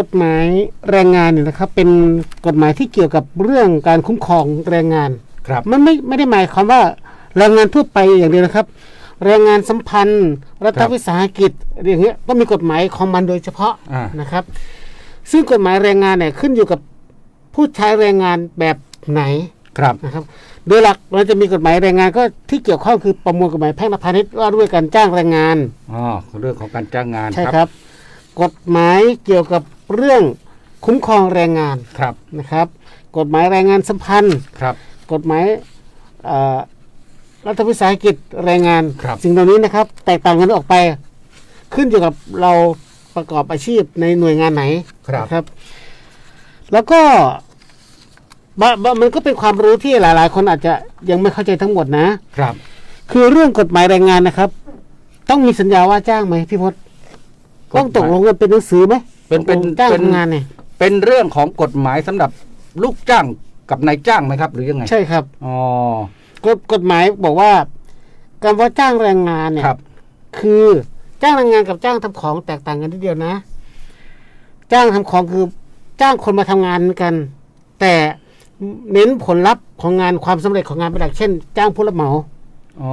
กฎหมายแรงงานเนี่ยนะครับ เป็นกฎหมายที่เกี่ยวกับเรื่องการคุ้มครองแรงงานครับมันไม่ไม่ได้หมายความว่าแรงงานทั่วไปอย่างเดียวนะครับ แรงงานสัมพันธ์ รัฐวิสาหกิจอย่างเงี้ยก็มีกฎหมายของมันโดยเฉพาะอ่า นะครับ ซึ่งกฎหมายแรงงานเนี่ยขึ้นอยู่กับผู้ใช้แรงงานแบบไหน ครับ นะครับโดยหลักเราจะมีกฎหมายแรงงานก็ที่เกี่ยวข้องคือประมวลกฎหมายแพ่งและพาณิชย์ว่าด้วยการจ้างแรงงาน อ๋อเรื่องของการจ้างงานใช่ครับ กฎหมายเกี่ยวกับเรื่องคุ้มครองแรงงานครับนะครับ กฎหมายแรงงานสัมพันธ์ครับ กฎหมายเอ่อรัฐวิสาหกิจแรงงานครับสิ่งเหล่านี้นะครับ แตกต่างกันออกไป ขึ้นอยู่กับเราประกอบอาชีพในหน่วยงานไหนครับนะครับแล้วก็บะบะมันก็เป็นความรู้ที่หลาย ๆ คนอาจจะยังไม่เข้าใจทั้งหมดนะครับ คือเรื่องกฎหมายแรงงานนะครับ ต้องมีสัญญาว่าจ้างไหมพี่พศ ต้องตกลงกันเป็นหนังสือไหมเป็นเป็นตกลงจ้างเป็นทำงานเนี่ยเป็นเรื่องของกฎหมายสำหรับลูกจ้างกับนายจ้างไหมครับ หรือยังไง ใช่ครับอ๋อกฎกฎหมายบอกว่า การว่าจ้างแรงงานเนี่ยครับคือจ้างแรงงานกับจ้างทำของแตกต่างกันทีเดียวนะ จ้างทำของคือจ้างคนมาทำงานเหมือนกัน แต่เน้นผลลัพธ์ของงานความสำเร็จของงานเป็นหลักเช่น จ้างผู้รับเหมาอ๋อ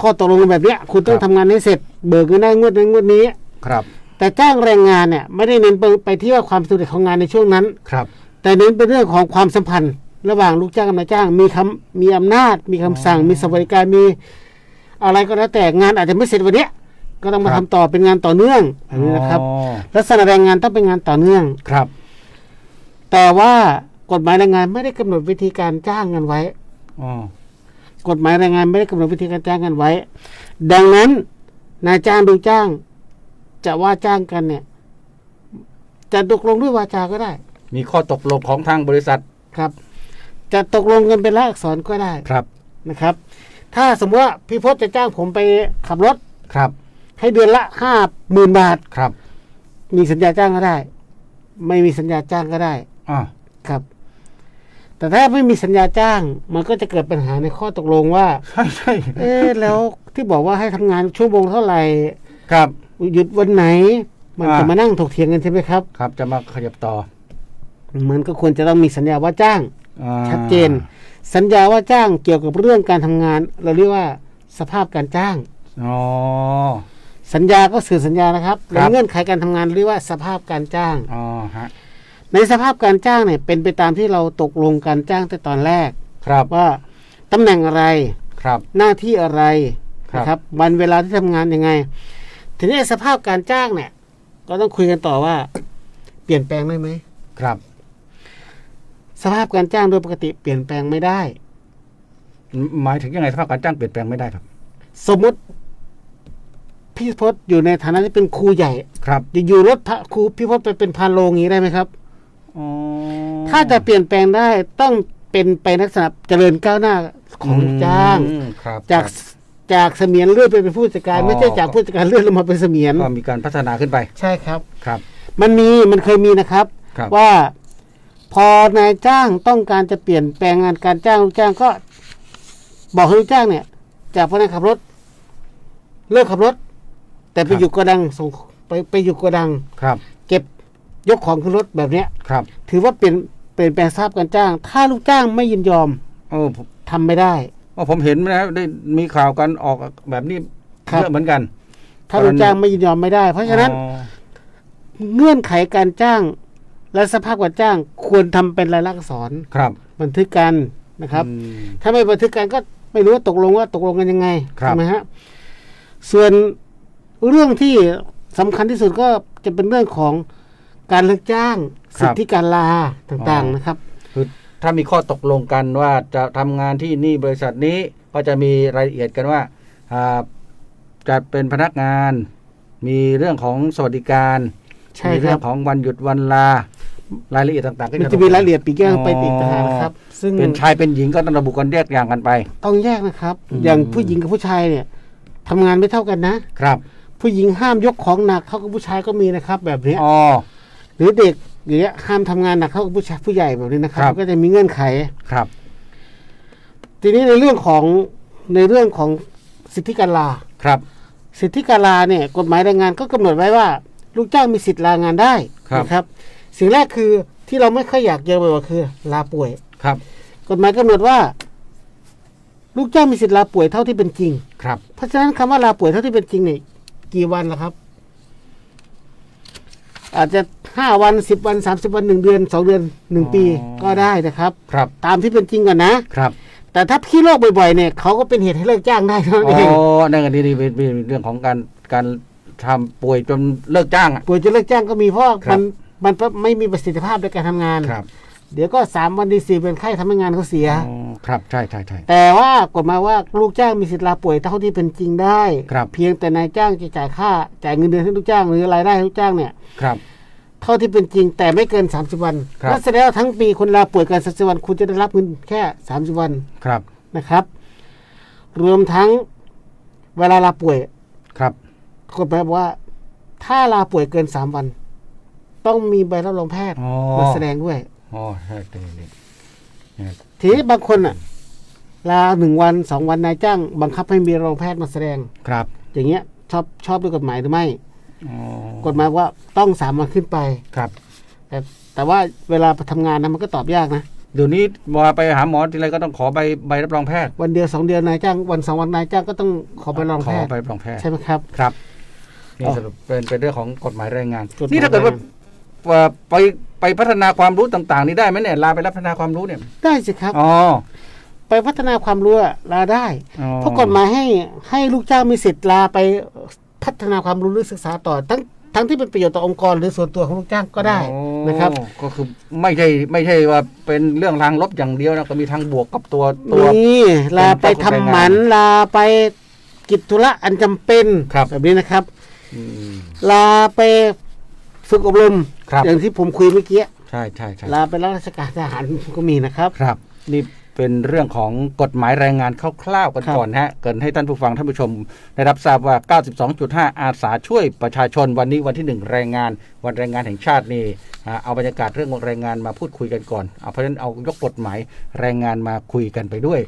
ข้อตกลงกันแบบเนี้ย คุณต้องครับทำงานให้เสร็จ เบิกเงินได้งวดนั้นงวดนี้ ครับแต่จ้างแรงงานเนี่ยไม่ได้เน้นไปไปที่ว่าความสำเร็จของงานในช่วงนั้นครับ แต่เน้นเป็นเรื่องของความสัมพันธ์ ระหว่างลูกจ้างกับนายจ้าง มีคำมีอำนาจ มีคำสั่ง มีสวัสดิการมีอะไรก็แล้วแต่งานอาจจะไม่เสร็จวันเนี้ยก็ต้องมาครัทำบต่อเป็นงานต่อเนื่องแบบนี้นะครับอ๋อลักษณะแรงงานต้องเป็นงานต่อเนื่องครับ แต่ว่ากฎหมายแรงงานไม่ได้กำหนดวิธีการจ้างกันไว้อ๋อกฎหมายแรงงานไม่ได้กำหนดวิธีการจ้างกันไว้ ดังนั้นนายจ้างดูจ้าง จะว่าจ้างกันเนี่ย จะตกลงด้วยวาจาก็ได้ มีข้อตกลงของทางบริษัทครับ จะตกลงกันเป็นลายลักษรก็ได้ครับนะครับ ถ้าสมมติว่าพี่พจน์จะจ้างผมไปขับรถครับ ให้เดือนละห้าหมื่นบาทครับ มีสัญญาจ้างก็ได้ ไม่มีสัญญาจ้างก็ได้อ่าครับ แต่ถ้าไม่มีสัญญาจ้าง มันก็จะเกิดปัญหาในข้อตกลงว่า ใช่ใช่เอ๊ะแล้วที่บอกว่าให้ทำงานชั่วโมงเท่าไหร่ครับ หยุดวันไหน มันอ่าจะมานั่งถกเถียงกันใช่ไหมครับ ครับ จะมาขยับต่อ มันก็ควรจะต้องมีสัญญาว่าจ้างอ่าชัดเจน สัญญาว่าจ้างเกี่ยวกับเรื่องการทำงาน เราเรียกว่าสภาพการจ้างอ๋อสัญญาก็สื่อสัญญานะครับคในรับเงื่อนไขการทำงานเรียกว่าสภาพการจ้างอ๋อฮะในสภาพการจ้างเนี่ยเป็นไปตามที่เราตกลงการจ้างแต่ตอนแรก ครับว่าตำแหน่งอะไรครับ หน้าที่อะไรครับนะครับวันเวลาที่ทำงานยังไง ทีนี้สภาพการจ้างเนี่ย ก็ต้องคุยกันต่อว่า เปลี่ยนแปลงได้ไหมครับ สภาพการจ้างโดยปกติเปลี่ยนแปลงไม่ได้ หมายถึงยังไงสภาพการจ้างเปลี่ยนแปลงไม่ได้ครับ สมมุติพี่พศอยู่ในฐานะที่เป็นครูใหญ่ ครับ อยู่ๆรถพระครูพี่พศไปเป็นพานโรงอย่างนี้ได้ไหมครับอ๋อถ้าจะเปลี่ยนแปลงได้ต้องเป็นไปลักษณะเจริญก้าวหน้าของลูกจ้างอืมครับจากครับ จากเสมียนเลื่อนไปเป็นผู้จัดการ อ๋อ ไม่ใช่จากผู้จัดการเลื่อนลงมาเป็นเสมียนก็มีการพัฒนาขึ้นไปใช่ครับ ครับ มันมีมันเคยมีนะครับ ครับ ว่าพอนายจ้างต้องการจะเปลี่ยนแปลงงานการจ้างลูกจ้างก็ บอกให้ลูกจ้างเนี่ย จากพนักงานขับรถ เลิกขับรถ แต่ไปอยู่โกดังส่งไปไปอยู่โกดัง ครับเก็บยกของขึ้นรถแบบเนี้ย ครับถือว่าเปลี่ยนเปลี่ยนแปลงสภาพการจ้าง ถ้าลูกจ้างไม่ยินยอมโอ้ผมทำไม่ได้ ว่าผมเห็นนะได้มีข่าวกันออกแบบนี้ครับ เยอะเหมือนกัน ถ้าลูกจ้างไม่ยินยอมไม่ได้ เพราะฉะนั้นอ๋อเงื่อนไขการจ้าง และสภาพการจ้างควรทำเป็นลายลักษณ์อักษรครับบันทึกกันนะครับ อืม ถ้าไม่บันทึกกันก็ไม่รู้ว่าตกลงว่าตกลงกันยังไงครับ ใช่ไหมฮะส่วนเรื่องที่สำคัญที่สุดก็จะเป็นเรื่องของการเลิกจ้าง สิทธิการลาต่างๆนะครับ คือ ถ้ามีข้อตกลงกันว่าจะทำงานที่นี่บริษัทนี้ก็จะมีรายละเอียดกันว่าอ่าจะเป็นพนักงาน มีเรื่องของสวัสดิการใช่มีคเรื่รัอบงของวันหยุดวันลารายละเอียดต่างๆก็มันจะมีรายละเอียดปีกแก้งไปอีกต่างหากนะครับ ซึ่งเป็นชายเป็นหญิงก็ต้องระบุกันแยกอย่างกันไป ต้องแยกนะครับอืมอย่างผู้หญิงกับผู้ชายเนี่ยทำงานไม่เท่ากันนะครับ ผู้หญิงห้ามยกของหนักเท่ากับผู้ชายก็มีนะครับ แบบเนี้ยอ๋อหรือเด็ก อย่างเงี้ยห้ามทำงานหนักเท่ากับผู้ชายผู้ใหญ่แบบนี้นะครับครับ มันก็จะมีเงื่อนไข ครับ ทีนี้ในเรื่องของในเรื่องของสิทธิการลา ครับ สิทธิการลาเนี่ยกฎหมายแรงงานก็กำหนดไว้ว่า ลูกจ้างมีสิทธิ์ลางานได้ครับ นะครับ สิ่งแรกคือที่เราไม่ค่อยอยากเจอบ่อยๆคือ ลาป่วย ครับ กฎหมายกำหนดว่า ลูกจ้างมีสิทธิ์ลาป่วยเท่าที่เป็นจริง ครับ เพราะฉะนั้นคำว่าลาป่วยเท่าที่เป็นจริงเนี่ยกี่วันล่ะครับ อาจจะห้าวันสิบวันสามสิบวันหนึ่งเดือนสองเดือนหนึ่งปีก็ได้นะครับ ครับ ตามที่เป็นจริงก่อนนะครับ แต่ถ้าพี่โรคบ่อยๆเนี่ยเขาก็เป็นเหตุให้เลิกจ้างได้เท่านั้นอ๋เองอนั่นก็นี่นี่เป็นเป็นเรื่องของการการทำป่วยจนเลิกจ้างอะป่วยจนเลิกจ้างก็มีเพราะว่าครัมับ นมันไม่มีประสิทธิภาพในการทำงานครับเดี๋ยวก็สามวันดีสี่เป็นไข้ทำให้งานเขาเสีย อ๋อ ครับใช่ใช่ใช่ แต่ว่ากฎหมายว่าลูกจ้างมีสิทธิ์ลาป่วยเท่าที่เป็นจริงได้ ครับ เพียงแต่นายจ้างจะจ่ายค่าจ่ายเงินเดือนให้ลูกจ้างหรือรายได้ให้ลูกจ้างเนี่ยครับ เท่าที่เป็นจริงแต่ไม่เกิน 30 วันครับ นั่นแสดงว่าทั้งปีคนลาป่วยเกิน30วัน คุณจะได้รับเงินแค่ 30 วันครับนะครับ รวมทั้งเวลาลาป่วยครับกฎหมายบอกว่า ถ้าลาป่วยเกิน 3 วัน ต้องมีใบรับรองแพทย์อ๋อมาแสดงด้วย อ๋อใช่ใช่นี่นี่ ทีนี้บางคนอะลาหนึ่งวันสองวันนายจ้าง บังคับให้มีรองแพทย์มาแสดง ครับ อย่างเงี้ยชอบชอบด้วยกฎหมายหรือไม่อ๋อกฎหมายว่าต้องสามวันขึ้นไปครับ แต่แต่ว่าเวลาไปทำงานนะมันก็ตอบยากนะเดี๋ยวนี้มาไปหาหมอทีไรก็ต้องขอใบใบรับรองแพทย์ วันเดียวสองเดือนนายจ้างวันสองวันนายจ้างก็ต้องขอใบรับรองขแพอทย์ใบรับรองแพทย์ใช่ไหมครับครับนี่อ๋อสรุปเป็นเป็นเรื่องของกฎหมายแรงงานกฎหมายนี่ถ้าเกิดว่าเอ่อไป ไปพัฒนาความรู้ต่างๆ นี่ได้ไหมเนี่ยลาไปรับพัฒนาความรู้เนี่ยได้สิครับ อ๋อ ไปพัฒนาความรู้อะลาได้อ๋อ เพราะกฎหมายให้ให้ลูกจ้างมีสิทธิ์ลาไปพัฒนาความรู้หรือศึกษาต่อ ทั้งทั้งที่เป็นประโยชน์ต่อองค์กร หรือส่วนตัวของลูกจ้างก็ได้โอ้นะครับ ก็คือไม่ใช่ไม่ใช่ว่าเป็นเรื่องทางลบอย่างเดียวนะก็มีทางบวกกับตัวตัว นี่ลาไปทำหมันลาไปกิจธุระอันจำเป็นครับ แบบนี้นะครับ อืมลาไปฝึกอบรม ครับ อย่างที่ผมคุยเมื่อกี้ใช่ใช่ใช่ลาไปรับราชการทหารก็มีนะครับ ครับ นี่เป็นเรื่องของกฎหมายแรงงานคร่าวๆกันครับก่อนฮะ เกรินให้ท่านผู้ฟังท่านผู้ชม ได้รับทราบว่า 92.5 อาสาช่วยประชาชนวันนี้วันที่ 1 แรงงาน วันแรงงานแห่งชาตินี่อ่าเอาบรรยากาศเรื่องของแรงงานมาพูดคุยกันก่อนเอาเพราะฉะนั้นเอายกกฎหมายแรงงานมาคุยกันไปด้วย